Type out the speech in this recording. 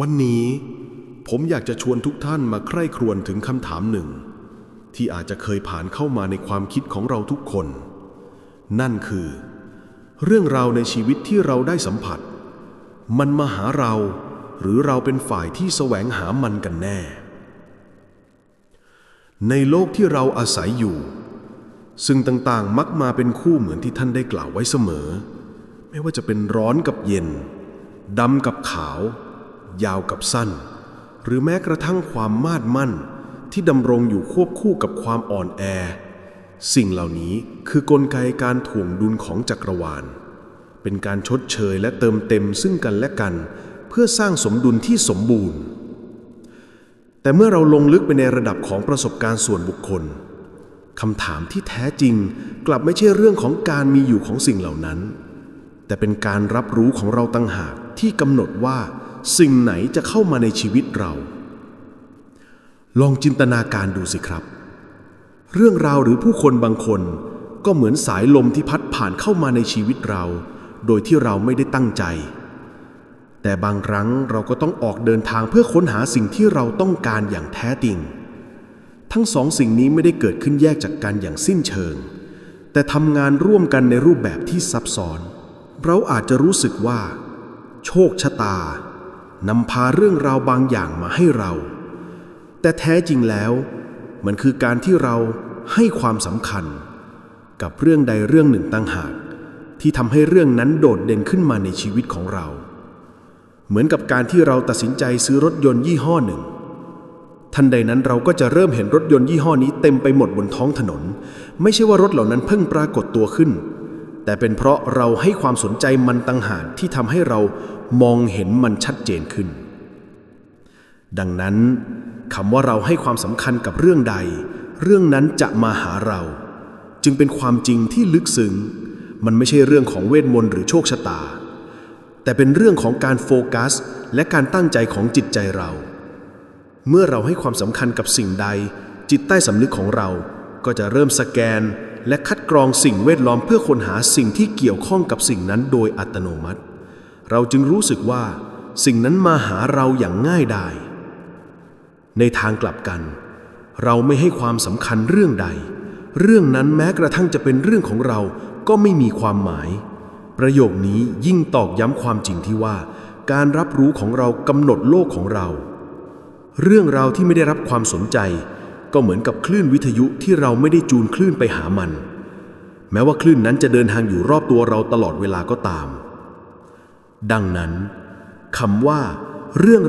วันนี้ผมอยากจะชวนทุกท่านมาใคร่ครวญถึงคำถามหนึ่ง ที่อาจจะเคยผ่านเข้ามาในความคิดของเราทุกคน นั่นคือ เรื่องราวในชีวิตที่เราได้สัมผัส มันมาหาเรา หรือเราเป็นฝ่ายที่แสวงหามันกันแน่ ในโลกที่เราอาศัยอยู่ ซึ่งต่างๆมักมาเป็นคู่เหมือนที่ท่านได้กล่าวไว้เสมอ ไม่ว่าจะเป็นร้อนกับเย็นดำกับขาว ยาวกับสั้น หรือแม้กระทั่งความมาดมั่น ที่ดำรงอยู่ควบคู่กับความอ่อนแอ สิ่งเหล่านี้คือกลไกการถ่วงดุลของจักรวาล เป็นการชดเชยและเติมเต็มซึ่งกันและกัน เพื่อสร้างสมดุลที่สมบูรณ์ แต่เมื่อเราลงลึกไปในระดับของประสบการณ์ส่วนบุคคลคำถามที่แท้จริงกลับไม่ใช่เรื่องของการมีอยู่ของสิ่งเหล่านั้น แต่เป็นการรับรู้ของเราตั้งหากที่กำหนดว่า สิ่งไหนจะเข้ามาในชีวิตเรา ลองจินตนาการดูสิครับ เรื่องราวหรือผู้คนบางคน ก็เหมือนสายลมที่พัดผ่านเข้ามาในชีวิตเรา โดยที่เราไม่ได้ตั้งใจ แต่บางครั้งเราก็ต้องออกเดินทางเพื่อค้นหาสิ่งที่เราต้องการอย่างแท้จริง ทั้งสองสิ่งนี้ไม่ได้เกิดขึ้นแยกจากกันอย่างสิ้นเชิง แต่ทำงานร่วมกันในรูปแบบที่ซับซ้อน เราอาจจะรู้สึกว่า โชคชะตา นำพาเรื่องราวบางอย่างมาให้เรา แต่แท้จริงแล้ว มันคือการที่เราให้ความสำคัญ กับเรื่องใดเรื่องหนึ่งตั้งหาก ที่ทำให้เรื่องนั้นโดดเด่นขึ้นมาในชีวิตของเรา เหมือนกับการที่เราตัดสินใจซื้อรถยนต์ยี่ห้อหนึ่ง ทันใดนั้นเราก็จะเริ่มเห็นรถยนต์ยี่ห้อนี้เต็มไปหมดบนท้องถนน ไม่ใช่ว่ารถเหล่านั้นเพิ่งปรากฏตัวขึ้น แต่เป็นเพราะเราให้ความสนใจมันต่างหากที่ทำให้เรา มองเห็นมันชัดเจนขึ้น ดังนั้นคำว่าเราให้ความสำคัญกับเรื่องใด เรื่องนั้นจะมาหาเรา จึงเป็นความจริงที่ลึกซึ้งมันไม่ใช่เรื่องของเวทมนต์หรือโชคชะตา แต่เป็นเรื่องของการโฟกัส และการตั้งใจของจิตใจเรา เมื่อเราให้ความสำคัญกับสิ่งใด จิตใต้สำนึกของเราก็จะเริ่มสแกนและคัดกรองสิ่งแวดล้อมเพื่อค้นหาสิ่งที่เกี่ยวข้องกับสิ่งนั้นโดยอัตโนมัติ เราจึงรู้สึกว่า สิ่งนั้นมาหาเราอย่างง่ายดาย ในทางกลับกัน เราไม่ให้ความสำคัญเรื่องใด เรื่องนั้นแม้กระทั่งจะเป็นเรื่องของเราก็ไม่มีความหมาย ประโยคนี้ยิ่งตอกย้ำความจริงที่ว่า การรับรู้ของเรากำหนดโลกของเรา เรื่องราวที่ไม่ได้รับความสนใจ ก็เหมือนกับคลื่นวิทยุที่เราไม่ได้จูนคลื่นไปหามัน แม้ว่าคลื่นนั้นจะเดินทางอยู่รอบตัวเราตลอดเวลาก็ตาม ดังนั้นคำว่า เรื่อง